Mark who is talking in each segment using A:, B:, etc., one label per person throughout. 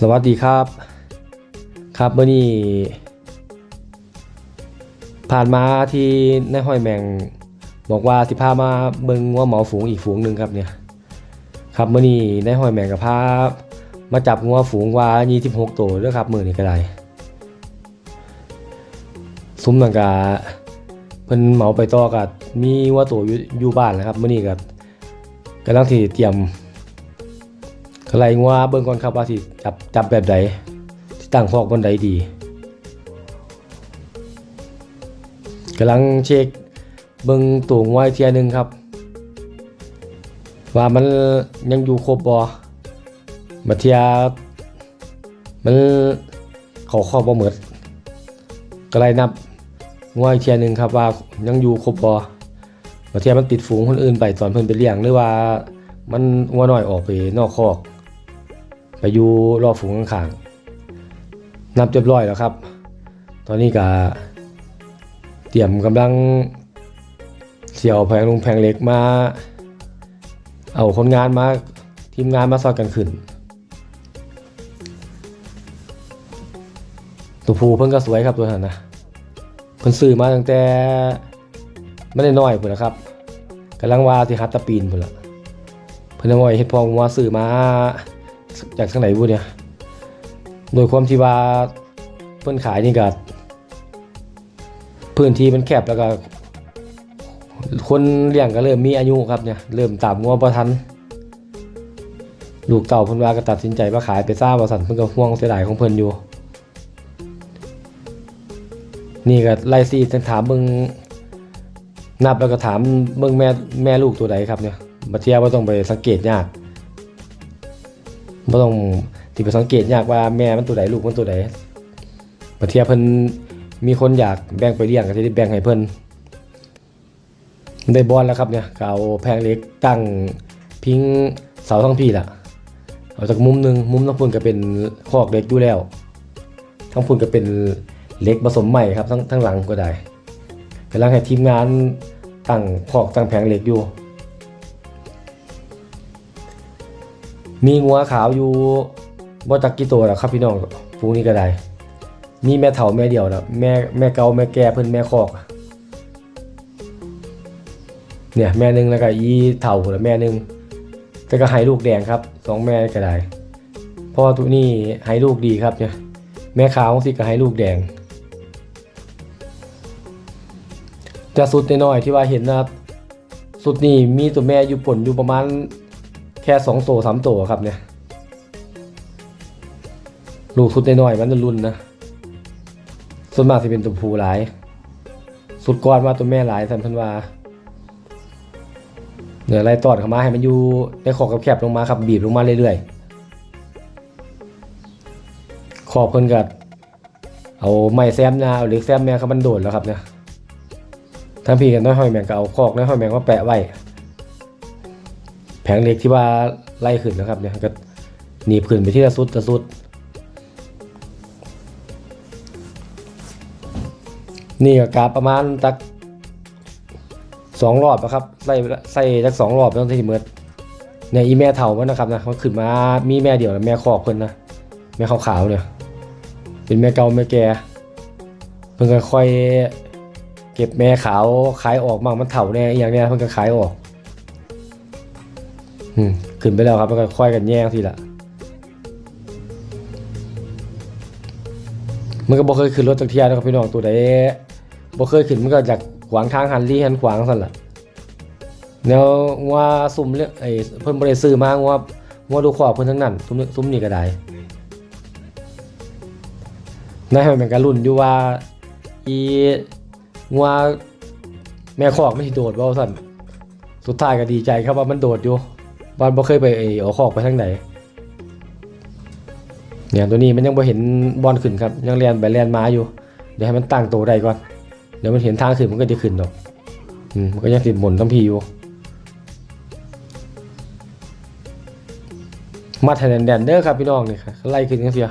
A: สวัสดีครับ ครับเมื่อนี้ผ่านมาที่ในห้อยแมงบอกว่าสิพามาเบิงงัวเหมาฝูงอีกฝูงหนึ่งครับเนี่ยครับเมื่อนี้ในห้อยแมงกับพามาจับงัวฝูงว่า26ตัวเด้อครับมือนี้ก็ได้ซุ้มหนังกาเพิ่นเหมาไปต่อกับมีงัวตัวอยู่บ้านนะครับเมื่อนี้ก็กำลังที่เตรียม ไลงัวเบิ่งก่อนครับว่าสิจับจับแบบใดที่ตั้งคอกบนใดดีกำลังเช็คเบิ่งตัวงัวอีกเทียหนึงครับ ว่ามันยังอยู่ครบบ่บัดเทียมันเขาครอบบ่หมดก็ไลนับงัวอีกเทียหนึงครับว่ายังอยู่ครบบ่บัดเทียมันติดฝูงคนอื่นไปตอนเพิ่นไปเลี้ยงหรือว่ามันงัวน้อยออกไปนอกคอก ไปอยู่รอบฝูงข้างๆนับเรียบร้อยแล้วครับ ตอนนี้ก็เตรียมกำลังเสี่ยวแผงลงแผงเล็กมา เอาคนงานมาทีมงานมาซอยกันขึ้นตัวผูเพิ่นก็สวยครับตัวนั้นนะเพิ่นซื้อมาตั้งแต่ไม่ได้น้อยพุ่นนะครับกำลังว่าสิฮัตตะปีนพุ่นละเพิ่นเอาไว้เฮ็ดพองว่าซื้อมา จากทางไหนบุเนี่ยโดยความที่ว่าเพิ่อนขายนี่ก็พื้นที่มันแคบแล้วก็ คนเลี้ยงก็เริ่มมีอายุครับเนี่ยเริ่มตามงัวบ่ทันลูกเต่าเพิ่นว่าก็ตัดสินใจว่าขายไปซ่าบ่สั่นเพิ่นก็ห่วงเสียดายของเพิ่นอยู่ นี่ก็ไล่ซีถามเบิ่งนับแล้วก็ถามเบิ่งแม่แม่ลูกตัวใดครับเนี่ยบ่เที่ยวบ่ต้องไปสังเกตยาก บ่ต้องที่ไปสังเกตยากว่าแม่มันตัวใดลูกมันตัวใดบางเทีเพิ่นมีคนอยากแบ่งไปเลี้ยงก็สิได้แบ่งให้เพิ่นได้บอลแล้วครับเนี่ยก็เอาแพงเหล็กตั้งพิงเสาทั้งพี่ล่ะ เอาจากมุมหนึงมุมทั้งพุ่นก็เป็นคอกเหล็กอยู่แล้วทั้งพุ่นก็เป็นเหล็กผสมใหม่ครับทั้งทั้งหลังก็ได้กำลังให้ทีมงานตั้งคอกตั้งแผงเหล็กอยู่ มีงัวขาวอยู่บ่จักกี่ตัวแล้วครับพี่น้องฟูงนี้ก็ได้ มีแม่เฒ่าแม่เดียวนะแม่แม่เก่าแม่แก่เพิ่นแม่คอกเนี่ยแม่หนึงแล้วก็อีเฒ่าพุ่นละแม่หนึงแต่ก็ให้ลูกแดงครับสองแม่ก็ได้พ่อตัวนี้ให้ลูกดีครับเนี่ยแม่ขาวสิก็ให้ลูกแดงจะสุดน้อยที่ว่าเห็นนะครับ สุดนี่มีตัวแม่อยู่ผลอยู่ประมาณ แค่สองโตสามโตครับเนี่ย ลูกสุดน้อยๆมันจะรุ่นนะส่วนมากจะเป็นตัวผู้หลาย สุดก่อนว่าตัวแม่หลายสันเพันว่าเดี๋ยวไล่ตอดเข้ามาให้มันอยู่ในขอบกับแคบลงมาครับบีบลงมาเรื่อยๆ ขอบเพิ่นกัดเอาไม้แซมยาเอาเหล็กแซมแมงครับมันโดดแล้วครับเนี่ยทั้งพี่กันน้อยหอยแมงก็เอาคอกน้อยหอยแมงมาแปะไว้ แผงเหล็กที่ว่าไล่ขึ้นนะครับเนี่ยก็หนีบขึ้นไปที่ละสุดละสุด นี่ก็กาประมาณตักสองรอบนะครับใส่ใส่ตักสองรอบต้องที่เมือเนี่ยอีแม่เถามันนะครับนะมันขึ้นมามีแม่เดียวแม่คอกเพิ่นนะแม่ขาวๆเนี่ยเป็นแม่เก่าแม่แก่เพิ่นก็ค่อยเก็บแม่ขาวขายออกมั่งมันเถาแน่อย่างเนี้ยเพิ่นก็ขายออก ขึ้นไปแล้วครับแล้วก็ค่อยกันแย่งทีละมันก็บ่เคยขึ้นรถจักรเทียนะครับพี่น้องตัวใดบ่เคยขึ้นมันก็อยากขวางทางหันลี่หันขวางสั่นล่ะแล้วว่าซุ่มเรื่องไอ้เพิ่นบ่ได้ซื้อมาว่าว่าดูขอบเพิ่นทั้งนั้นซุ่มซุ่มนี่ก็ได้นายให้มันก็รุ่นอยู่ว่าอีงัวแม่คอกไมันสิโดดบ่สั่นสุดท้ายก็ดีใจครับว่ามันโดดอยู่ บอลบ่เคยไปเอาคอกไปทางไหนเนี่ยตัวนี้มันยังบ่เห็นบอลขึ้นครับ ยังเรียนไปเรียนมาอยู่ เดี๋ยวให้มันตั้งตัวได้ก่อน เดี๋ยวมันเห็นทางขึ้นมันก็จะขึ้นดอกอืมมันก็ยังติดหมุนทั้งพีอยู่มัดให้แน่นเด้อครับพี่น้องนี่ค่ะไล่ขึ้นกันเสีย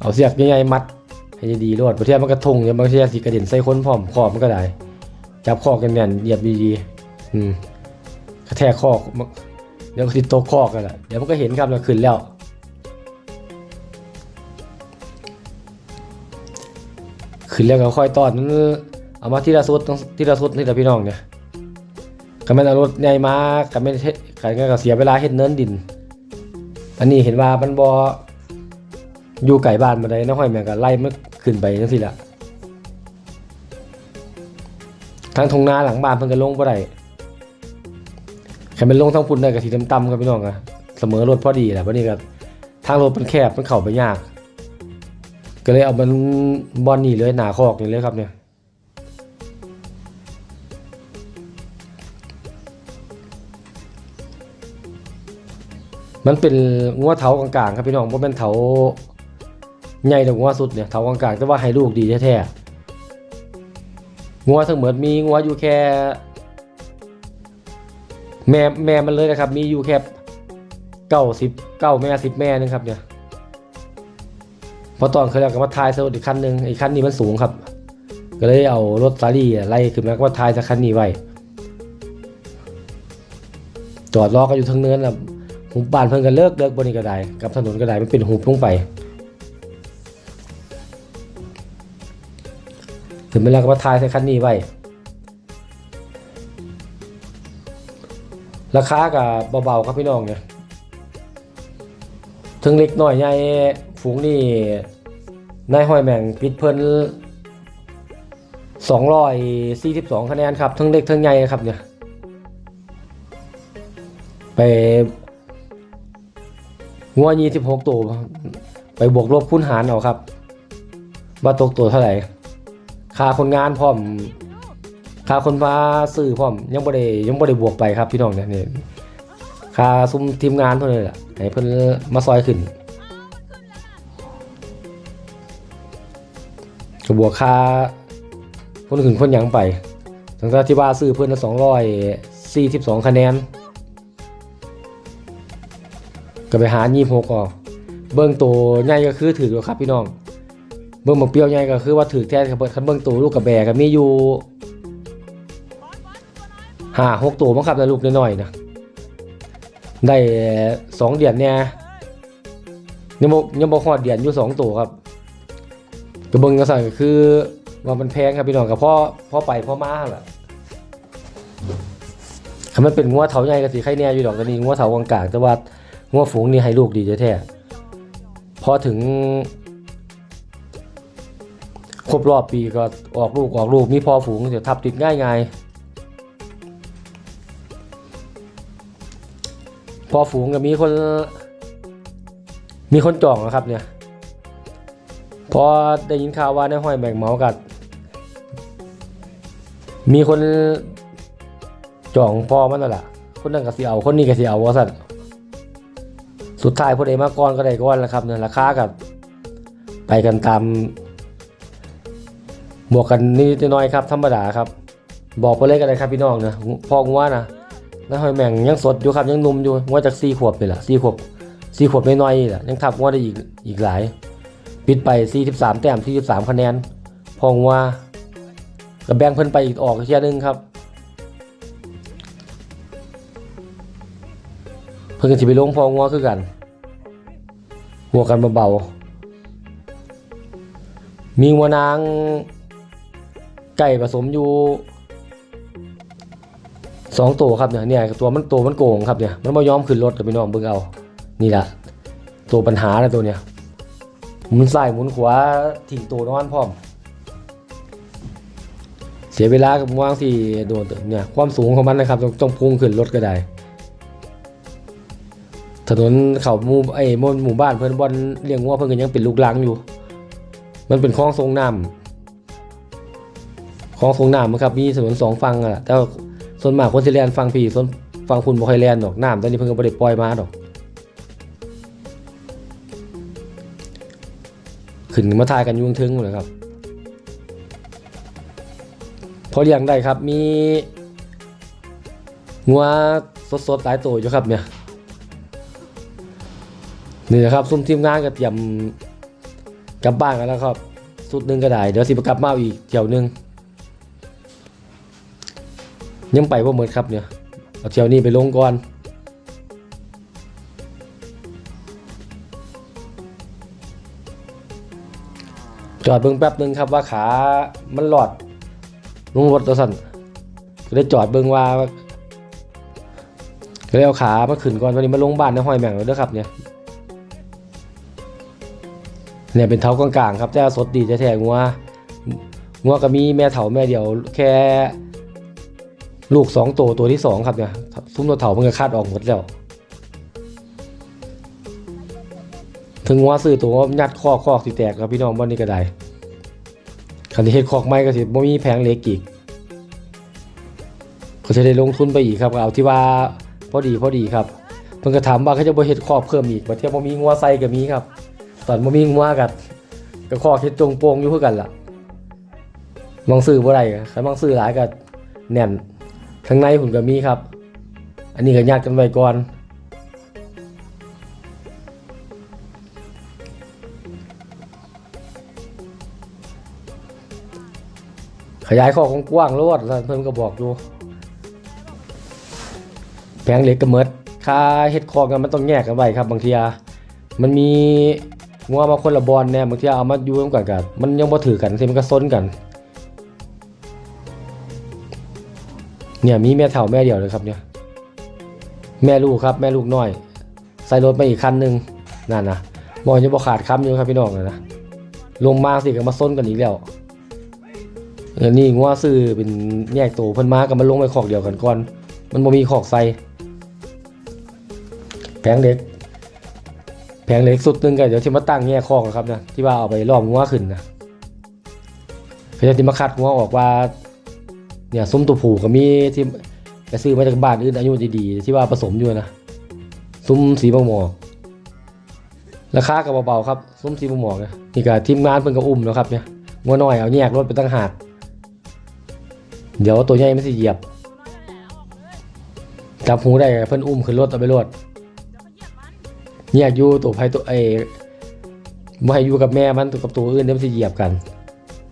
A: เอาเสียกใหญ่ๆมัดให้ดีๆรอดประเทศมันกระทงเนี่ยบางทีสิกระเด็นใส่คนพร้อมขอบมันก็ได้ จับคอกันแน่นเหยียบดีๆอืมกระแทกคอก เดี๋ยวก็ติดตกคอกกันแหละเดี๋ยวมันก็เห็นครับเราขึ้นแล้ว ขึ้นแล้วก็ค่อยตอนนั้นเอามาที่ระสุดที่ระสุดที่ละพี่น้องเนี่ยกันแม่เรถใหญ่มากันแม่กันก็เสียเวลาเห็ดเนินดิน อันนี้เห็นว่ามันบออยู่ไก่บ้านมาได้น้องห้อยแมงก็ไล่เมันขึ้นไปนั่นสิละทั้งทงนาหลังบ้านเพิ่งก็ลงบ่ได้ แค่มันลงทางพุ่นได้ก็สิต่ำๆครับพี่น้องอะเสมอรถพอดีแหละวันนี้ก็ทางรถมันแคบมันเข้าไปยาก ก็เลยเอามันบอลนี่เลยหนาคอกนี่เลยครับเนี่ยมันเป็นงัวเถากลางๆครับพี่น้องเพราะเป็นเถาใหญ่แต่งัวสุดเนี่ยเถากลางๆแต่ว่าให้ลูกดีแท้ๆงัวทั้งหมดมีงัวอยู่แค่ แม่แม่มันเลยนะครับ มีอยู่แค่เก้าสิบเก้าแม่สิบแม่นึงครับเนี่ยพราะตอนเคยเอากับมาทายเซลอีกคันหนึ่งอีกคันนี้มันสูงครับ ก็เลยเอารถซารี่ไล่ขึ้นมาก็มาทายสักคันนี้ไว้จอดรอกันอยู่ทางเนินแล้วหุบบ้านเพิ่นก็เลิกเลิกบนนี้ก็ได้กับถนนก็ได้มันเป็นหุบลงไปถึงเวลาก็มาทายใส่คันนี้ไว้ ราคากับเบาๆครับพี่น้องเนี่ยถึงเล็กน้อยใหญ่ฝูงนี่นายห้อยแมงปิดเพิ่น242 คะแนนครับทั้งเล็กทั้งใหญ่ครับเนี่ยไปงัว26ตัวไปบวกลบคูณหารเอาครับว่าตกตัวเท่าไหร่ค่าคนงานพร้อม ค่าคนมาซื้อพร้อมยังบ่ได้ยังบ่ได้บวกไปครับพี่น้องเนี่ยนี่ค่าซุ้มทีมงานเท่านั้นแหละให้เพิ่นมาซอยขึ้นก็บวกค่าคนขึ้นคนยังไปตั้งต่ที่ว่าซื้อเพิ่นละ242คะแนน ก็ไปหา26ออกเบิ่งตัวใหญ่ก็คือถืออยู่ครับพี่น้อง เบิ่งหมกเปรี้ยวใหญ่ก็คือว่าถือแท้ครับคันเบิ่งตัวลูกกับแบก็มีอยู่ ห้าหกตัวมั้งครับแต่ลูกน้อยๆนะได้สองเดือนเนี่ยยังบ่ยังบ่ฮอดเดือนอยู่สองตัวครับก็เบิงกันก็คือว่ามันแพงครับพี่น้องกับพ่อพ่อไปพ่อมาแหละคันมันเป็นงัวเถาใหญ่ก็สิไข่แน่อยู่ดอกก็นี่งัวเถากลางๆแต่ว่างัวฝูงนี่ให้ลูกดีแท้ๆพอถึงครบรอบปีก็ออกลูกออกลูกมีพอฝูงเดี๋ยวทับติดง่ายไพอฝูงก็มีคน มีคนจองนะครับ เนี่ย พอได้ยินข่าวว่าในห้อยแบ่งเหมากัด มีคนจองพอมันนั่นแหละคนนั้นก็สิเอาคนนี้ก็สิเอาว่าสั่นสุดท้ายพอได้มาก่อนก็ได้ก่อนแล้วครับเนี่ยราคากับไปกันตามบวกกันนิดน้อยครับ ธรรมดาครับ บอกไปเลยกันเลยครับพี่น้องนะพองัวนะ นะหอยแมงยังสดอยู่ครับยังนุ่มอยู่งัวจากสี่ขวบเลยล่ะสี่ขวบสี่ขวบน้อยๆนี่แหละยังทับงัวได้อีกอีกหลาย ปิดไปสี่สิบสามแต้มสี่สิบสามคะแนน พองัวกับแบงเพิ่นไปอีกออกเทียหนึงครับ เพิ่นก็สิไปลงพองัวคือกัน หัวกันเบาๆมีงัวนางไก่ผสมอยู่ สองตัวครับเนี่ยเนี่ยตัวมันตัวมันโกงครับเนี่ยมันไม่ยอมขึ้นรถกับพี่น้องเบิ่งเอานี่แหละตัวปัญหาแล้วตัวเนี้ยหมุนซ้ายหมุนขวาทิ้งตัวนอนพร้อม เสียเวลากับวางที่โดนเนี่ยความสูงของมันนะครับต้องต้องพุ่งขึ้นรถก็ได้ ถนนเขาหมู่ไอ้มนหมู่บ้านเพิ่นบอลเลี้ยงวัวเพิ่อนก็ยังเป็นลูกลังอยู่ มันเป็นคลองทรงน้ำของสงน้ำครับมีถนนสองฝั่งอะแต่ว่า ส่วนมากคนสิแลนฝั่งพี่ส่วนฝั่งคุณบ่ค่อยแลนดอกน้ำตอนนี้เพิ่นก็บ่ได้ปล่อยมาดอก ขึ้นมาทายกันยุ่งทึงเลยครับพอเลี้ยงได้ครับมีงัวสดๆหลายตัวอยู่ครับเนี่ยนี่นะครับซุ่มทีมงานก็เตรียมกลับบ้านกันแล้วครับ สุดหนึ่งก็ได้ เดี๋ยวสิบกลับมาอีกเที่ยวหนึง ยังไปว่าเหมือนครับเนี่ยเอาเที่ยวนี้ไปลงก่อนจอดเบิ่งแป๊บหนึงครับว่าขามันหลอดลงรถตัวสั่นก็ได้จอดเบิ่งว่าก็เลยเอาขามาขึ้นก่อนวันนี้มาลงบ้านในห้อยแม่งแล้วด้อครับเนี่ยเนี่ยเป็นเท้ากลางๆครับแต่สดดีแท้ๆงัวงัวก็มีแม่เถาแม่เดียวแค่ ลูกสองตัวตัวที่สองครับเนี่ยซุ้มตัวเถามันก็คาดออกหมดแล้ว ถึงว่าซื้อตัวยัดคอกคอกสิแตกครับพี่น้องบ้านนี้ก็ได้คันที่เฮ็ดคอกไม้ก็สิบ่มีแผงเล็กอีกก็จะได้ลงทุนไปอีกครับเอาที่ว่าพอดีพอดีครับเพิ่นก็ถามว่าเขาจะบ่เฮ็ดคอกเพิ่มอีกบ่เทียบบ่มีงัวใส่ก็มีครับ ตอนบ่มีงัวก็ก็คอกเฮ็ดจงโปงอยู่คือกันล่ะมองซื้อบ่ได้คันมองซื้อหลายก็แน่น ข้างในหุ่นก็มีครับ อันนี้ก็ยัดกันไว้ก่อน ขยายข้อกว้างๆรวดเพิ่นก็บอกอยู่แผงเหล็กก็เมิดค่าเฮ็ดคอกันมันต้องแยกกันไว้ครับ บางทีอะมันมีงัวมาคนละบอลแน่บางทีเอามาอยู่ร่วมกันกันมันยังบ่ถือกันสิมันก็ซนกัน เนี่ยมีแม่เฒ่าแม่เดียวเลยครับเนี่ยแม่ลูกครับแม่ลูกน้อย ใส่รถมาอีกคันหนึ่งนั่นนะมองจะบ่ขาดคำอยู่ครับพี่น้องนะนะลงมาสิก็มาซนกันอีกแล้วเออนี่งัวซื้อเป็นแยกตัวเพิ่นมากับมันลงไปขอกเดียวกันก่อน มันบ่มีขอกใส่แผงเล็ก แผงเล็กสุดหนึงก็เดี๋ยวที่มาตั้งแยกคอกนะครับนะที่ว่าเอาไปล้อมงัวขึ้นนะเพื่อที่มาคัดงัวออกว่า เนี่ยซุ้มตัวผูก็มีที่ไปซื้อมาจากบ้านอื่นอายุดีๆ ที่ว่าผสมอยู่นะซุ้มสีบางหมอกราคาก็เบาๆครับซุ้มสีบางหมอกนะนี่ก็ทีมงานเพิ่นก็อุ้มแล้วครับเนี่ยงัวน้อยเอาแยกรถไปตั้งหากเดี๋ยวตัวใหญ่ไม่สิเหยียบจับหูได้เพิ่นอุ้มขึ้นรถเอาไปรถเนี่อยู่ตัวไผตัวไอ้บ่ให้อยู่กับแม่มันตัวกับตัวอื่นเดี๋ยวมันสิเหยียบกัน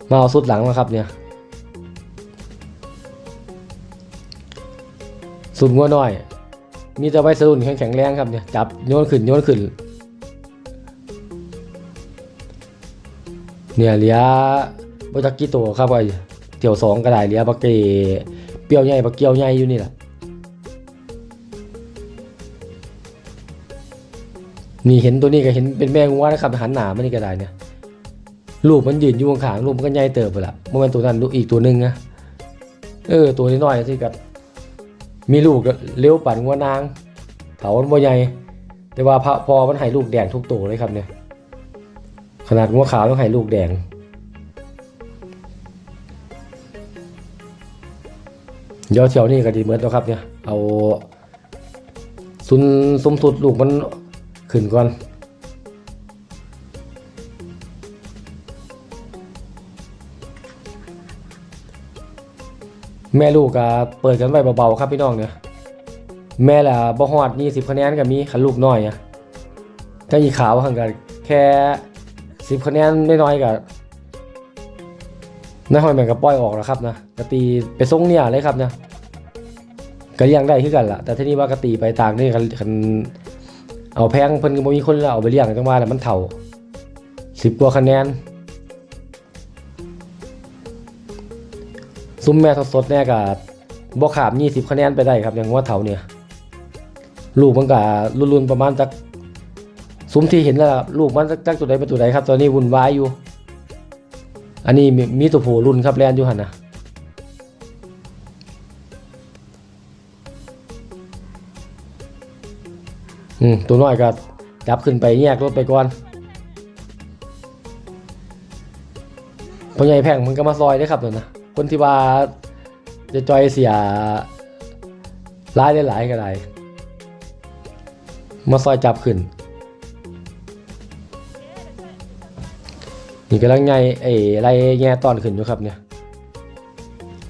A: มาเอาสุดหลังมาครับเนี่ย สุดงัวน้อย มีแต่ไว้สรุ่นแข็งแข็งแรงครับเนี่ยจับโยนขึ้นโยนขึ้น เนี่ยเหลียบ่จักกี่ตัวครับไอ้เที่ยวสองก็ได้เหลียบักเกเปรียวใหญ่บักเกียวใหญ่อยู่นี่แหละนี่เห็นตัวนี้ก็เห็นเป็นแม่งัวนะครับหันหนามันนี่ก็ได้เนี่ยลูกมันยืนอยู่ข้างๆลูกมันก็ใหญ่เติบไปละบ่แม่นตัวนั้นลูกอีกตัวหนึ่งนะเออตัวนี้น้อยๆที่กับ มีลูกเลี้ยวปั่นงัวนาง เถามันบ่ใหญ่ แต่ว่าพระพอมันให้ลูกแดงทุกตัวเลยครับเนี่ย ขนาดงัวขาวต้องให้ลูกแดง เดี๋ยวเที่ยวนี้ก็ดีเหมือนแล้วครับเนี่ย เอาซุนซุมสุดลูกมันขึ้นก่อน แม่ลูกก็เปิดกันไว้เบาๆครับพี่น้องเนี่ยแม่ละบ่ฮอด20คะแนนก็มีขันลูกน้อยอะถ้าอีขาวหังกันแค่10คะแนนน้อยๆก็น้าหอยแมงก็ปล่อยออกแล้วครับนะกะตีไปส่งเนี่ยเลยครับนะก็เลี้ยงได้คือกันล่ะ แต่ที่นี้ว่ากะตีไปต่างนี่คันคันเอาแพงเพิ่นก็บ่มีคนแล้วเอาไปเลี้ยงจังว่าแล้วมันเท่า10กว่าคะแนน ซุ้มแม่สดๆเนี่ยก็บ่ขาม20คะแนนไปได้ครับอย่างว่าเถาเนี่ยลูกมันก็รุ่นๆประมาณจักซุ้มที่เห็นแล้วลูกมันจักตัวใดเป็นตัวใดครับ ตอนนี้วุ่นวายอยู่ อันนี้มีตัวโผรุ่นครับแลนอยู่หันนะอืมตัวน้อยก็จับขึ้นไปแยกรถไปก่อนพ่อใหญ่แพงมันก็มาซอยได้ครับนั่นนะ คนที่ว่าจะจอยเสียรายได้หลายก็ได้มาซอยจับขึ้น นี่กำลังไงไอ้ไรแง่ตอนขึ้นอยู่ครับเนี่ย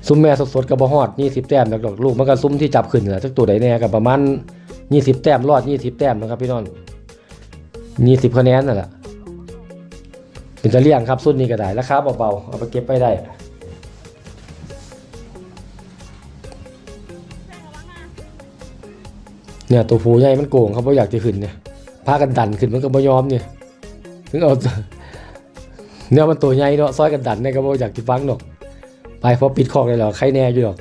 A: ซุ้มแม่สดๆกับบะฮอดยี่สิบแต้มดอกลูกมันก็ซุ้มที่จับขึ้นแหละจักตัวใดแน่กับประมาณยี่สิบแต้มรอดยี่สิบแต้มนะครับพี่น้องยี่สิบคะแนนนั่นแหละเป็นจะเลี่ยงครับสุดนี้ก็ได้ราคาเบาๆเอาไปเก็บไปได้ เนี่ยตัวผู้ใหญ่มันโกงเขาบ่อยากจะขึ้นเนี่ยพากันดันขึ้นมันก็บ่ยอมเนี่ยถึงเอาเนื้อมันตัวใหญ่เนาะซอยกันดันเนี่ยก็บ่อยากสิฟังดอกไปพอปิดคอกเลยหรอใครแน่อยู่ดอก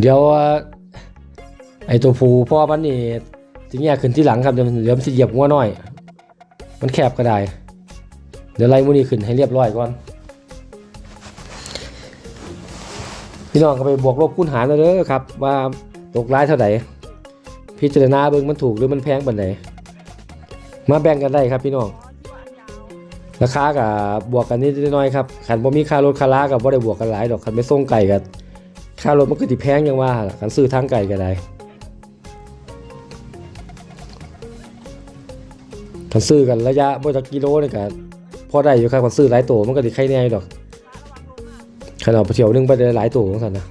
A: เดี๋ยวไอตัวผูพ่อมันนี่จะแยขึ้นที่หลังครับเดี๋ยวเดี๋ยวมันสิเหยียบงัวน้อย มันแคบก็ได้ เดี๋ยวไล่มูนี่ขึ้นให้เรียบร้อยก่อน พี่น้องก็ไปบวกลบคูณหารเอาเด้อครับ ว่าตกร้ายเท่าไหร่พิจารณาเบิ่งมันถูกหรือมันแพงปานไหนมาแบ่งกันได้ครับพี่น้องราคากับบวกกันนิดน่อยครับขันบ่มีค่ารถค่าลากับบ่ได้บวกกันหลายดอกขันไปส่งไก่กับค่ารถมันก็สิแพงอยังว่าขันซื้อทางไก่ก็ได้ขันซื้อกันระยะบ่จักกิโลนี่ก็พอได้อยู่ครับขันซื้อหลายตัวมันก็สิไข่แน่อยู่ดอก ขนาไปเที่ยวนึงไปได้หลายตัวของซั่นนะ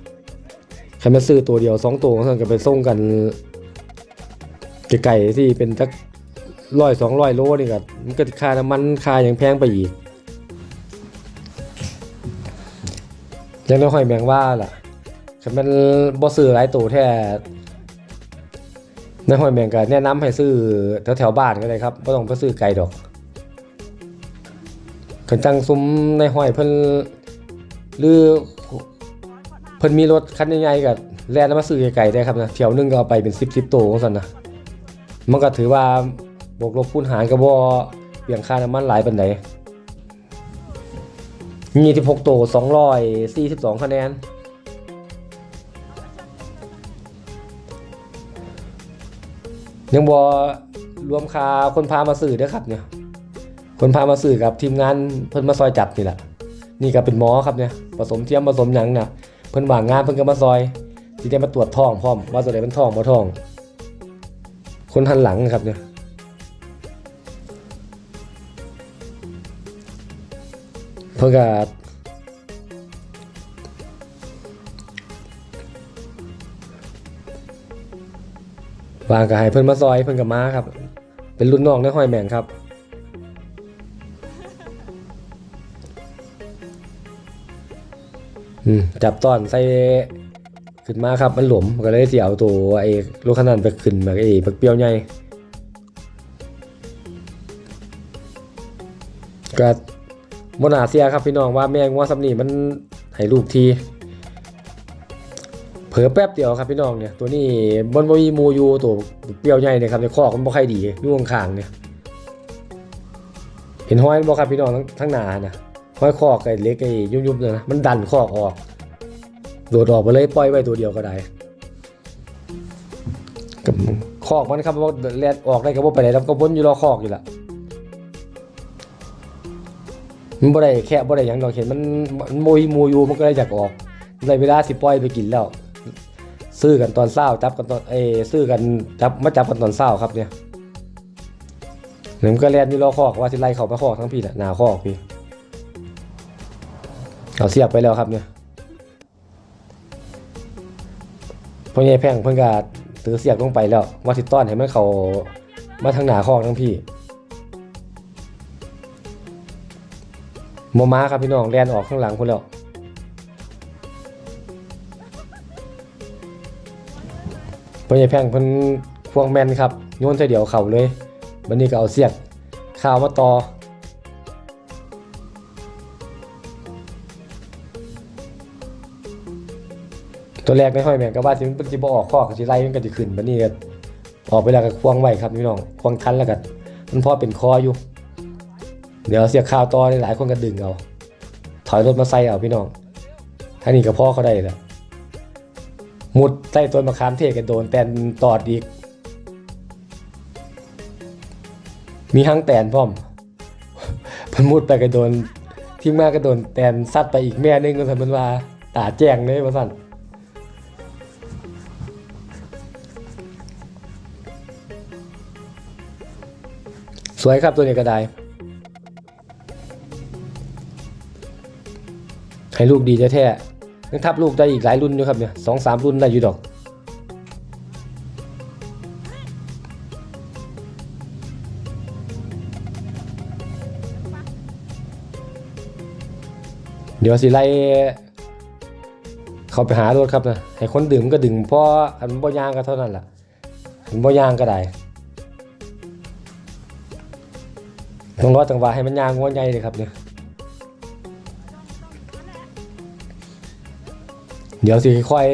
A: ขันมันซื้อตัวเดียวสองตัวของซั่นก็ไปส่งกันไก่ที่เป็นจักร้อยสองร้อยโลนี่ก็มันก็ค่าน้ำมันค่าอย่างแพงไปอีกยังได้หอยแมงว่าล่ะคันมันบ่ซื้อหลายตัวแท้ในหอยแมงก็แนะนำให้ซื้อแถวแถวบ้านก็ได้ครับบ่ต้องไปซื้อไกลดอกคันจังซุ้มในหอยเพิ่น หรือเพิ่นมีรถคันใหญ่ๆก็แล่นมาซื้อไกลๆได้ครับนะเที่ยวหนึงก็เอาไปเป็น 10 10ตัวของซั่นนะมันก็ถือว่าบวกลบคูณหารก็บ่เปลี่ยนค่าน้ำมันหลายปานใดมี16โต242คะแนนยังบ่รวมค่าคนพามาซื้อเด้อครับเนี่ย คนพามาซื้อกับทีมงานเพิ่นมาซอยจับนี่แหละ นี่ก็เป็นหมอครับเนี่ย ผสมเทียมผสมหยังน่ะเพิ่นว่างงานเพิ่นก็มาซอยสิได้มาตรวจท้องพร้อมว่าตัวใดมันท้องบ่ท้อง คนหันหลังนะครับเนี่ยเพิ่นก็วางก็ให้เพิ่นมาซอยเพิ่นก็มาครับ เป็นรุ่นน้องในห้อยแมงครับ จับตอนใส่ขึ้นมาครับมันหลวมก็เลยเสียเอาตัวไอ้ลูกขนาดไปขึ้นแบบไอ้บักเปียวใหญ่ก็บนาเสียครับพี่น้องว่าแมงว่าสำนีมันให้ลูกทีเผลอแป๊บเดียวครับพี่น้องเนี่ยตัวนี้บนบมีมูยูตัวเปรี้ยวใหญ่เนี่ยครับในข้อมันบ่ค่อยดีอยู่ข้างเนี่ยเห็นห้อยบ่ครับพี่น้องทั้งทั้งหนานะ ห้อยคอกไอ้เล็กไอ้ยุบๆเนี่ยนะมันดันคอกออก โดดออกไปเลยปล่อยไว้ตัวเดียวก็ได้กับคอกมันครับว่าแลดออกได้ก็บ่ไปไหนแล้วก็วนอยู่รอคอกอยู่ละมันบ่ได้แค่บ่ได้หยังดอกเห็นมันมันโมยมูอยู่มันก็เลยอยากออกได้เวลาสิปล่อยไปกินแล้ว ซื้อกันตอนเช้าจับกันตอนเอซื้อกันจับมาจับกันตอนเช้าครับเนี่ยเดี๋ยวมันก็แล่นอยู่รอคอกว่าสิไล่เขาไปคอกทั้งพี่แหละหน้าคอกพี่ เอาเสียบไปแล้วครับเนี่ยพ่อใหญ่แพงเพิ่นก็ถือเสียบลงไปแล้วว่าสิต้อนให้มันเขามาทางหนาคอกทั้งพี่โมมาครับพี่น้องแลนออกข้างหลังคุณแล้วพ่อใหญ่แพงเพิ่นควงแมนครับโยนใส่เดียวเข่าเลยบันนี้ก็เอาเสียกข้าวมาต่อ ตัวแรกไม่ค่อยแม่นก็ว่าสิมันสิบ่ออกข้อก็สิไล่มันก็สิขึ้นบัดนี้ก็ออกไปแล้วก็ควงไว้ครับพี่น้องควงทันแล้วก็มันพอเป็นคออยู่ เดี๋ยวเสียข้าวต่อหลายคนก็ดึงเอา ถอยรถมาใส่เอาพี่น้องท่านี้ก็พ่อเขาได้แล้วมุดใต้ต้นมะขามเทศกันโดนแตนตอดอีก มีทั้งแตนพร้อมพันมุดไปก็โดนที่มากก็โดนแตนซัดไปอีกแม่นึงก็สันมันว่าตาแจ้งเลยว่าสั่น สวยครับตัวนี้ก็ได้ ให้ลูกดีแท้ๆยังทับลูกได้อีกหลายรุ่นอยู่ครับเนี่ยสองสามรุ่นได้อยู่ดอกเดี๋ยวสิไล่เขาไปหารถครับนะให้คนดื่มก็ดึงเพราะอันบ่ยางก็เท่านั้นแหละอันบ่ยางก็ได้ ต้องรอจังหวะให้มันยางงัวใหญ่เลยครับเนี่ยเดี๋ยวสิค่อย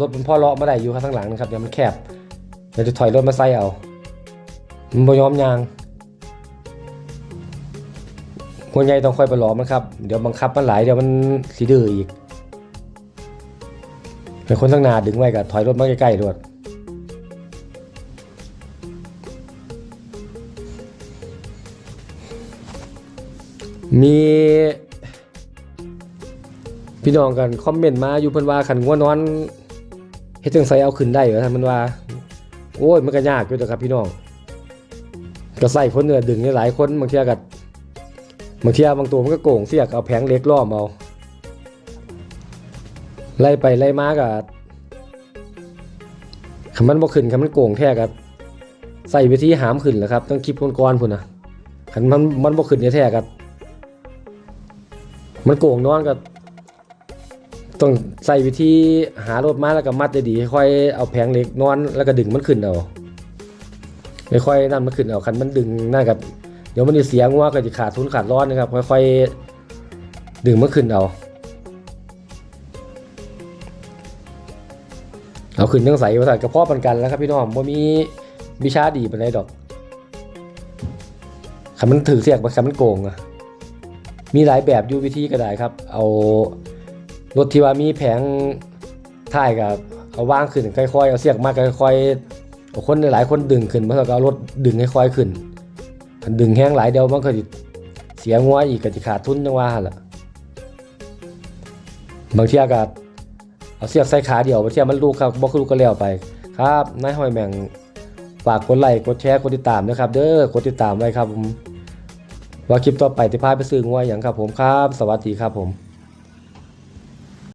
A: รถมันพ่อเลาะมาได้อยู่ข้างหลังนะครับเดี๋ยวมันแคบเดี๋ยวจะถอยรถมาใส่เอา มันบ่ยอมยางงัวใหญ่ต้องค่อยไปหลอมันครับ เดี๋ยวบังคับมันหลายเดี๋ยวมันสีดื้ออีกเป็นคนทั้งนาดึงไว้กับถอยรถมาใกล้ๆด้วย มีพี่น้องกันคอมเมนต์มาอยู่เพิ่นว่าขันง่วนนอนเฮ็ดจังไสเอาขึ้นได้เหรอท่านมันว่า โอ้ยมันก็ยากอยู่เด้อครับพี่น้องก็ใส่คนเนื้อดึงหลายคนบางเที่ยก็บางเที่ยบางตัวมันก็โก่งเสียกเอาแผงเล็กล้อมเอาไล่ไปไล่มาก็คันมันบ่ขึ้นคันมันโก่งแท้ก็ใส่วิธีหามขึ้นแหละครับต้องคลิปก่อนๆพุ่นนะคันมันมันบ่ขึ้นแท้ๆก็ มันโก่งนอนก็ต้องใส่วิธีหารถมาแล้วก็มัดดีๆค่อยเอาแผงเหล็กนอนแล้วก็ดึงมันขึ้นเอาไม่ค่อยนั่นมันขึ้นเอาคันมันดึงนั่นกับเดี๋ยวมันจะเสียงัวก็จะขาดทุนขาดร้อนนะครับ ค่อยๆดึงมันขึ้นเอาเอาขึ้นยังใส่ว่าใส่กระเพาะปันกันแล้วครับพี่น้องว่ามีวิชาดีเป็นไรดอกคันมันถือเสียกคันมันโกงอะ มีหลายแบบอยู่วิธีก็ได้ครับ เอารถที่ว่ามีแผงท้ายกับเอาว่างขึ้นค่อยๆ เอาเสียกมากค่อยๆเอาคนหลายคนดึงขึ้นมาแล้วก็เอารถดึงให้ค่อยขึ้นคันดึงแห้งหลายเดียวมันก็สิเสียงัวอีกก็สิขาดทุนจังว่าล่ะบางที่ยก็เอาเสียกใส่ขาเดียวบางที่มันลูกครับบ่คือลูกก็แล้วไป ครับนายหอยแมงฝากกดไลค์กดแชร์กดติดตามนะครับ เด้อกดติดตามไว้ครับผม ว่าคลิปต่อไปที่พาไปซื้องัวอย่างครับผมครับ สวัสดีครับผม